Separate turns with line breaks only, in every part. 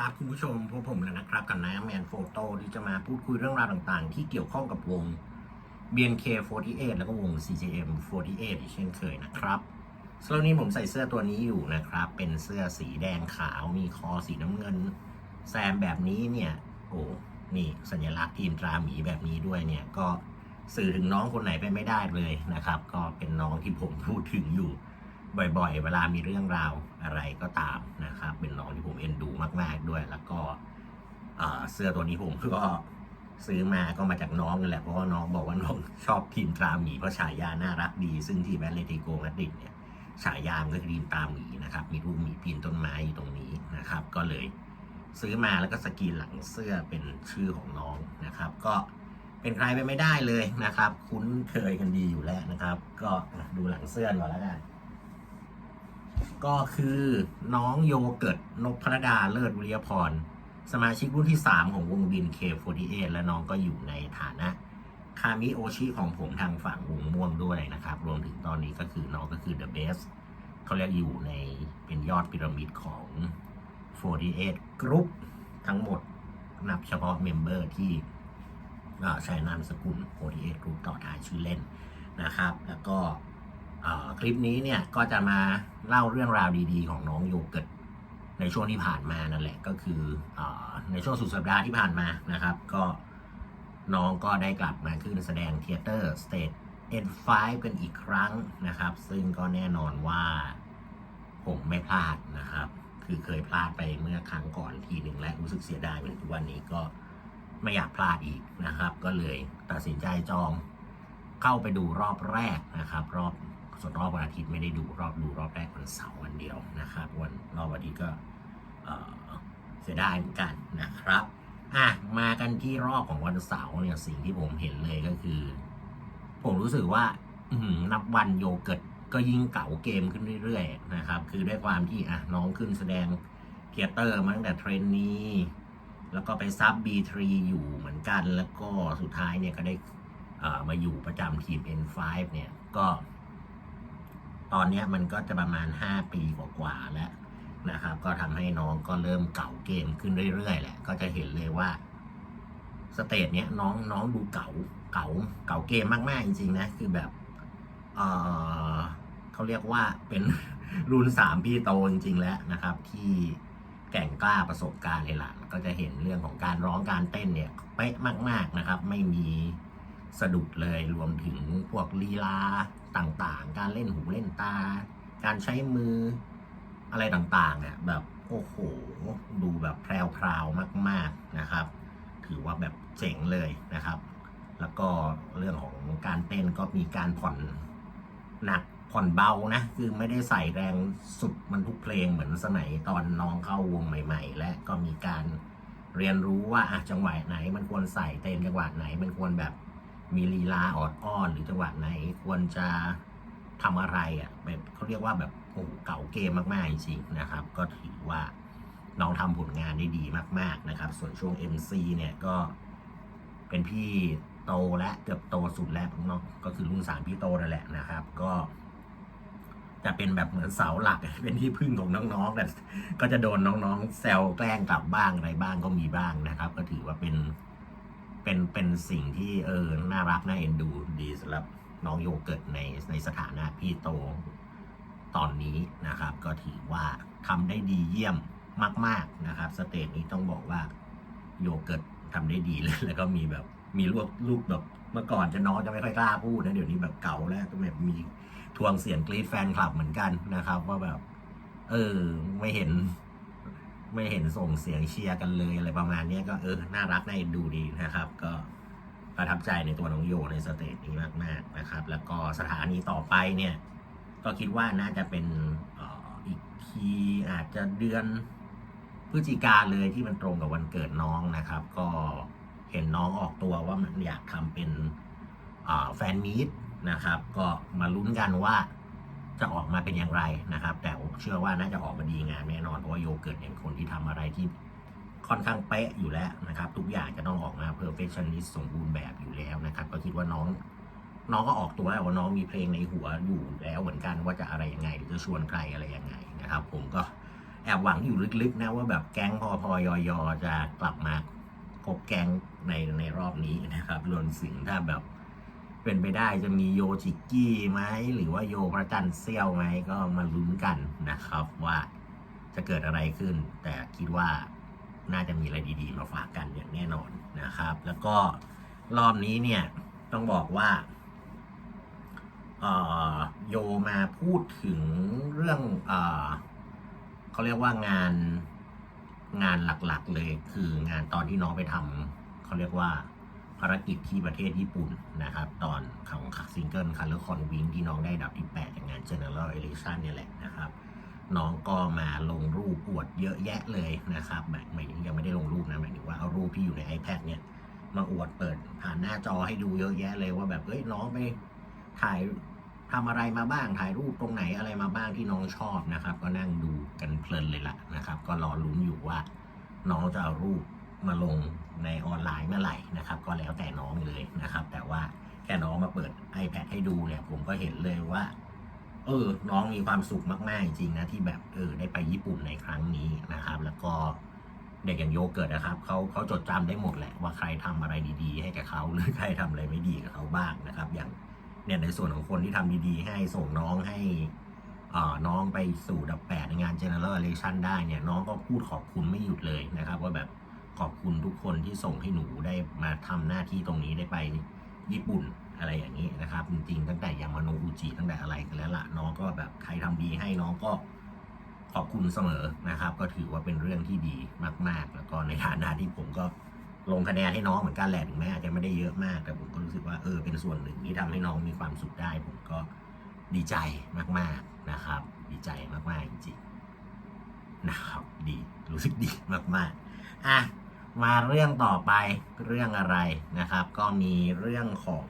ครับคุณผู้ชมพบผมแล้วนะครับกับนายแมนโฟโต้ที่จะมาพูดคุยเรื่องราวต่างๆ ที่เกี่ยวข้องกับวง BNK48 แล้วก็วง CJM48 อีกเช่นเคยนะครับสำหรับนนี้ผมใส่เสื้อตัวนี้อยู่นะครับ เป็นเสื้อสีแดงขาวมีคอสีน้ำเงิน แซมแบบนี้เนี่ย โอ้นี่สัญลักษณ์ทีมตราหมีแบบนี้ด้วยเนี่ย ก็สื่อถึงน้องคนไหนไปไม่ได้เลยนะครับ ก็เป็นน้องที่ผมพูดถึงอยู่ บ่อยๆ เวลามีเรื่องราวอะไรก็ตามนะครับ เป็นน้องที่ผมเอ็นดูมาก ๆด้วย แล้วก็เสื้อตัวนี้ผมก็ซื้อมาก็มาจากน้องนั่นแหละ เพราะว่าน้องบอกว่าน้องชอบทีมตราหมีเพราะฉายาน่ารักดี ซึ่งที่แบตเลติโกมาดริดเนี่ยฉายามก็คือทีมตราหมีนะครับ มีรูปหมีปีนต้นไม้อยู่ตรงนี้นะครับ ก็เลยซื้อมาแล้วก็สกรีนหลังเสื้อเป็นชื่อของน้องนะครับ ก็เป็นใครไปไม่ได้เลยนะครับ คุ้นเคยกันดีอยู่แล้วนะครับ ก็ดูหลังเสื้อก่อนแล้วกัน ก็คือน้องโยเกิร์ตนพพรดาเลิศวิริยพร สมาชิกรุ่นที่ 3 ของวงบิน K48 และน้องก็อยู่ในฐานะคามิโอชิของผมทางฝั่งวงม่วงด้วยนะครับ รวมถึงตอนนี้ก็คือน้องก็คือ The Best เขาเรียกอยู่ในเป็นยอดพีระมิดของ 48 Group ทั้งหมดนับเฉพาะเมมเบอร์ที่ใช้นามสกุล48 Group ต่อท้ายชื่อเล่นนะครับ แล้วก็ คลิปนี้เนี่ยก็จะมาเล่าเรื่องราวดีๆ ของน้องโยเกิร์ตในช่วงที่ผ่านมานั่นแหละก็คืออในช่วงสุดสัปดาห์ที่ผ่านมานะครับ ก็น้องก็ได้กลับมาขึ้นแสดงเทเตอร์สเตท N5 กันอีกครั้งนะครับ ซึ่งก็แน่นอนว่าผมไม่พลาดนะครับ คือเคยพลาดไปเมื่อครั้งก่อนทีหนึ่งและรู้สึกเสียดายเหมือนทุกวันนี้ก็ไม่อยากพลาดอีกนะครับ ก็เลยตัดสินใจจองเข้าไปดูรอบแรกนะครับ รอบ ส่วนรอบวันอาทิตย์ไม่ได้ดูรอบดูรอบแรกวันเสาร์วันเดียวนะครับวันรอบวันอาทิตย์ก็เสียดายเหมือนกันนะครับอะมากันที่รอบของวันเสาร์เนี่ยสิ่งที่ผมเห็นเลยก็คือ ผมรู้สึกว่าอืนับวันโยเกิร์ตก็ยิ่งเก่าเกมขึ้นเรื่อยๆนะครับ คือด้วยความที่อะน้องขึ้นแสดงเทเตอร์มาตั้งแต่เทรนนีแล้วก็ไปซับ B3 อยู่เหมือนกัน แล้วก็สุดท้ายเนี่ยก็ได้มาอยู่ประจำทีม N5 เนี่ยก็ ตอนนี้มันก็จะประมาณ 5 ปีกว่าๆแล้วนะครับ ก็ทำให้น้องก็เริ่มเก่าเกมขึ้นเรื่อยๆแหละ ก็จะเห็นเลยว่าสเตจเนี้ยน้องน้องดูเก่าเก่าเก่าเกมมากๆจริงๆนะคือแบบเออเขาเรียกว่าเป็นรุ่นสามพี่โตจริงๆแล้วนะครับ ที่แก่งกล้าประสบการณ์เลยล่ะก็จะเห็นเรื่องของการร้องการเต้นเนี่ยเป๊ะมาก ๆนะครับ ไม่มี สะดุดเลยรวมถึงพวกลีลาต่างๆ การเล่นหูเล่นตา การใช้มืออะไรต่างๆเนี่ยแบบโอ้โห ดูแบบแพรวๆมาก ๆนะครับ ถือว่าแบบเจ๋งเลยนะครับ แล้วก็เรื่องของการเต้นก็มีการผ่อนหนักผ่อนเบานะ คือไม่ได้ใส่แรงสุดมันทุกเพลงเหมือนสมัยตอนน้องเข้าวงใหม่ ๆ และก็มีการเรียนรู้ว่าอะจังหวะไหนมันควรใส่เต้นจังหวะไหนมันควรแบบ มีลีลาออดอ้อนหรือจังหวะไหนควรจะทำอะไรอะแบบเขาเรียกว่าแบบโอ้เก่าเกมมากๆจริงๆนะครับ ก็ถือว่าน้องทำผลงานได้ดีมาก ๆนะครับ ส่วนช่วง MC เนี่ยก็เป็นพี่โตและเกือบโตสุดแล้วน้องก็คือรุ่นสามพี่โตนั่นแหละนะครับ ก็จะเป็นแบบเหมือนเสาหลักเป็นที่พึ่งของน้องๆแต่ก็จะโดนน้องๆแซวแกล้งกลับบ้างอะไรบ้างก็มีบ้างนะครับ ก็ถือว่าเป็น เป็นเป็นสิ่งที่เออน่ารักน่าเอ็นดูดีสำหรับน้องโยเกิร์ตในในสถานะพี่โตตอนนี้นะครับ ก็ถือว่าทำได้ดีเยี่ยมมาก ๆนะครับ สเตจนี้ต้องบอกว่าโยเกิร์ตทำได้ดีเลยแล้วก็มีแบบมีลูกลูกแบบเมื่อก่อนจะน้องจะไม่ค่อยกล้าพูดนะเดี๋ยวนี้แบบเก่าแล้วก็แบบมีทวงเสียงกรีดแฟนคลับเหมือนกันนะครับ ว่าแบบ เออไม่เห็น ไม่เห็นส่งเสียงเชียร์กันเลยอะไรประมาณนี้ก็เออ น่ารักน่าเอ็นดูดีนะครับ ก็ประทับใจในตัวน้องโยในสเตจนี้มากๆนะครับ แล้วก็สถานีต่อไปเนี่ย ก็คิดว่าน่าจะเป็นอีกทีอาจจะเดือนพฤศจิกาเลยที่มันตรงกับวันเกิดน้องนะครับ ก็เห็นน้องออกตัวว่ามันอยากทำเป็นแฟนมีตนะครับ ก็มาลุ้นกันว่า จะออกมาเป็นอย่างไรนะครับ แต่ผมเชื่อว่าน่าจะออกมาดีงามแน่นอนเพราะว่าโยเกิร์ตเป็นคนที่ทำอะไรที่ค่อนข้างเป๊ะอยู่แล้วนะครับ ทุกอย่างจะต้องออกมา perfectionist สสมบูรณ์แบบอยู่แล้วนะครับ ก็คิดว่าน้องน้องก็ออกตัวแล้วว่าน้องมีเพลงในหัวอยู่แล้วเหมือนกันว่าจะอะไรยังไงหรือจะชวนใครอะไรยังไงนะครับ ผมก็แอบหวังอยู่ลึกๆนะว่าแบบแก๊งพอพอยอยจะกลับมาคบแก๊งในในรอบนี้นะครับรวมถึงถ้าแบบ เป็นไปได้จะมีโยชิกี้ไหมหรือว่าโยพระจันทร์เซี่ยวไหมก็มาลุ้นกันนะครับว่าจะเกิดอะไรขึ้น แต่คิดว่าน่าจะมีอะไรดีๆ มาฝากกันอย่างแน่นอนนะครับ แล้วก็รอบนี้เนี่ยต้องบอกว่าโยมาพูดถึงเรื่องเอเขาเรียกว่างานงานหลักๆเลยคืองานตอนที่น้องไปทำเขาเรียกว่า ภารกิจที่ประเทศญี่ปุ่นนะครับ ตอนของซิงเกิลคัลเลอร์คอนวิงที่น้องได้ดับที่ 8 จากงาน General Election เนี่ยแหละนะครับ น้องก็มาลงรูปอวดเยอะแยะเลยนะครับหมายหมายถึงยังไม่ได้ลงรูปนะหมายถึงว่าเอารูปที่อยู่ใน iPad เนี่ยมาอวดเปิดผ่านหน้าจอให้ดูเยอะแยะเลยว่าแบบเอ้ยน้องไปถ่ายทำอะไรมาบ้างถ่ายรูปตรงไหนอะไรมาบ้างที่น้องชอบนะครับ ก็นั่งดูกันเพลินเลยล่ะนะครับ ก็รอลุ้นอยู่ว่าน้องจะเอารูป มาลงในออนไลน์เมื่อไหร่นะครับ ก็แล้วแต่น้องเลยนะครับ แต่ว่าแค่น้องมาเปิด iPad ให้ดูเนี่ยผมก็เห็นเลยว่า เออ น้องมีความสุขมาก ๆ จริงนะที่แบบเออได้ไปญี่ปุ่นในครั้งนี้นะครับ แล้วก็เด็กอย่างโยเกิร์ตนะครับเขาเขาจดจำได้หมดแหละว่าใครทำอะไรดีๆ ให้กับเขาหรือใครทำอะไรไม่ดีกับเขาบ้างนะครับ อย่างเนี่ยในส่วนของคนที่ทำดีๆ ให้ส่งน้องให้อ่าน้องไปสู่ดับแปดในงาน General Election ได้เนี่ยน้องก็พูดขอบคุณไม่หยุดเลยนะครับ ว่าแบบ ขอบคุณทุกคนที่ส่งให้หนูได้มาทำหน้าที่ตรงนี้ได้ไปญี่ปุ่นอะไรอย่างนี้นะครับ จริงๆตั้งแต่ยามาโนอุจิตั้งแต่อะไรกันแล้วล่ะน้องก็แบบใครทำดีให้น้องก็ขอบคุณเสมอนะครับ ก็ถือว่าเป็นเรื่องที่ดีมาก ๆ แล้วก็ในฐานะที่ผมก็ลงคะแนนให้น้องเหมือนกันแหละถึงแม้อาจจะไม่ได้เยอะมากแต่ผมก็รู้สึกว่าเออเป็นส่วนหนึ่งที่ทำให้น้องมีความสุขได้ ผมก็ดีใจมาก ๆนะครับ ดีใจมากๆจริงๆนะครับดีรู้สึกดีมากๆอะ มาเรื่องต่อไปเรื่องอะไรนะครับ ก็มีเรื่องของ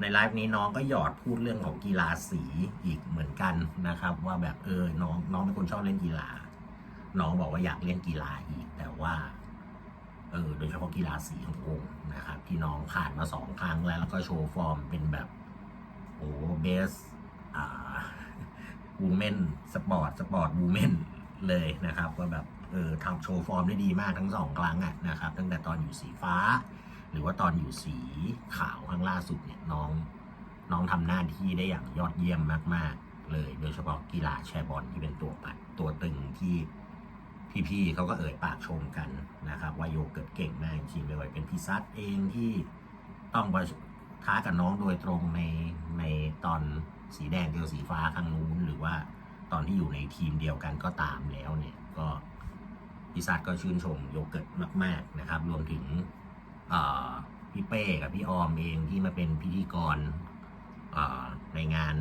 ในไลฟ์นี้น้องก็หยอดพูดเรื่องของกีฬาสีอีกเหมือนกันนะครับ ว่าแบบเออน้องน้องเป็นคนชอบเล่นกีฬา น้องบอกว่าอยากเล่นกีฬาอีก แต่ว่าเออโดยเฉพาะกีฬาสีของวงนะครับ ที่น้องผ่านมาสองครั้งแล้วแล้วก็โชว์ฟอร์มเป็นแบบโอ้เบสอ่าวูแมนสปอร์ตสปอร์ตวูแมนเลยนะครับว่าแบบ เออทำโชว์ฟอร์มได้ดีมากทั้งสองครั้งอะนะครับตั้งแต่ตอนอยู่สีฟ้า หรือว่าตอนอยู่สีขาวครั้งล่าสุดเนี่ยน้องน้องทำหน้าที่ได้อย่างยอดเยี่ยมมาก ๆ เลย โดยเฉพาะกีฬาแชร์บอลที่เป็นตัวปัดตัวตึงที่พี่ๆเขาก็เอ่ยปากชมกันนะครับว่าโยเกิร์ตเก่งมากจริงๆไม่ว่าเป็นพี่ซัดเองที่ต้องไปท้ากับน้องโดยตรงในในตอนสีแดงเจอสีฟ้าครั้งนู้นหรือว่าตอนที่อยู่ในทีมเดียวกันก็ตามแล้วเนี่ยก็ พี่ซัดก็ชื่นชมโยเกิร์ตมาก ๆนะครับ รวมถึงพี่เป้กับพี่ออมเองที่มาเป็นพิธีกรในงาน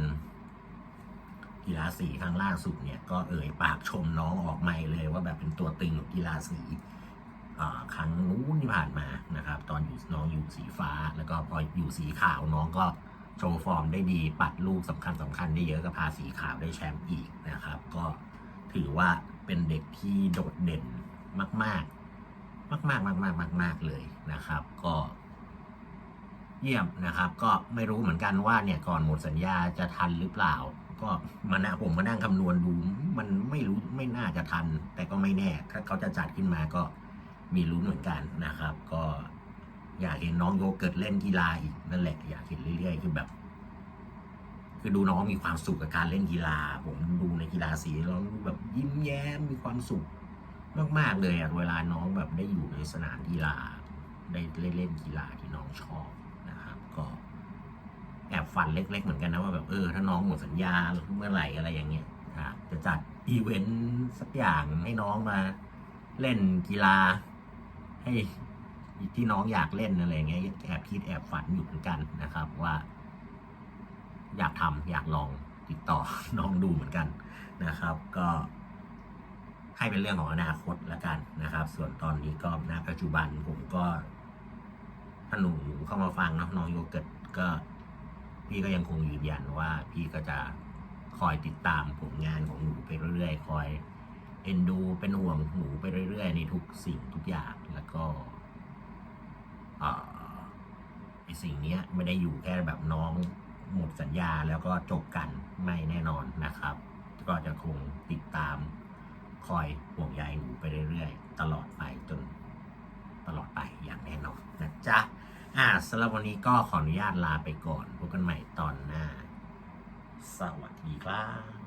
กีฬาสีครั้งล่าสุดเนี่ยก็เอ่ยปากชมน้องออกไม่เลยว่าแบบเป็นตัวตึงของกีฬาสีครั้งนู้นที่ผ่านมานะครับ ตอนอยู่น้องอยู่สีฟ้า แล้วก็พออยู่สีขาวน้องก็โชว์ฟอร์มได้ดีปัดลูกสำคัญสำคัญได้เยอะก็พาสีขาวได้แชมป์อีกนะครับ ก็ถือว่าเป็นเด็กที่โดดเด่น มากๆมากๆมากๆมากๆเลยนะครับ ก็ เยี่ยมนะครับ ก็ไม่รู้เหมือนกันว่าเนี่ยก่อนหมดสัญญาจะทันหรือเปล่า ก็มานะผมมานั่งคำนวณดู มันไม่รู้ไม่น่าจะทัน แต่ก็ไม่แน่ ถ้าเขาจะจัดขึ้นมาก็มีรู้นเหมือนกันนะครับ ก็อยากเห็นน้องโยเกิร์ตเล่นกีฬาอีกนั่นแหละ อยากเห็นเรื่อยๆคือแบบ คือดูน้องมีความสุขกับการเล่นกีฬา ผมดูในกีฬาสีแล้วแบบยิ้มแย้มมีความสุข มาก ๆ เลยอะเวลาน้องแบบได้อยู่ในสนามกีฬา ได้เล่นกีฬาที่น้องชอบนะครับ ก็แอบฝันเล็ก ๆ เหมือนกันนะว่าแบบเออถ้าน้องหมดสัญญาเมื่อไหร่อะไรอย่างเงี้ยจะจัดอีเวนต์สักอย่างให้น้องมาเล่นกีฬา ให้ที่น้องอยากเล่นอะไรอย่างเงี้ยแอบคิดแอบฝันอยู่เหมือนกันนะครับ ว่า อยากทำอยากลองติดต่อน้องดูเหมือนกันนะครับ ก็ ให้เป็นเรื่องของอนาคตล้วกันนะครับ ส่วนตอนนี้ก็ณปัจจุบันผมก็ถ้าหนูเข้ามาฟังนะน้องโยเกิร์ตก็ พี่ก็ยังคงยืนยันว่าพี่ก็จะคอยติดตามผลงานของหนูไปเรื่อยๆ คอยเอ็นดูเป็นห่วงหนูไปเรื่อยๆ ในทุกสิ่งทุกอย่างแล้วก็ไอสิ่งเนี้ยไม่ได้อยู่แค่แบบน้องหมดสัญญาแล้วก็จบกันไม่แน่นอนนะครับ ก็จะคงติดตาม คอยห่วงใยหนูไปเรื่อยๆ ตลอดไปจนตลอดไปอย่างแน่นอนนะจ๊ะ อ่าสำหรับวันนี้ก็ขออนุญาตลาไปก่อน พบกันใหม่ตอนหน้า สวัสดีครับ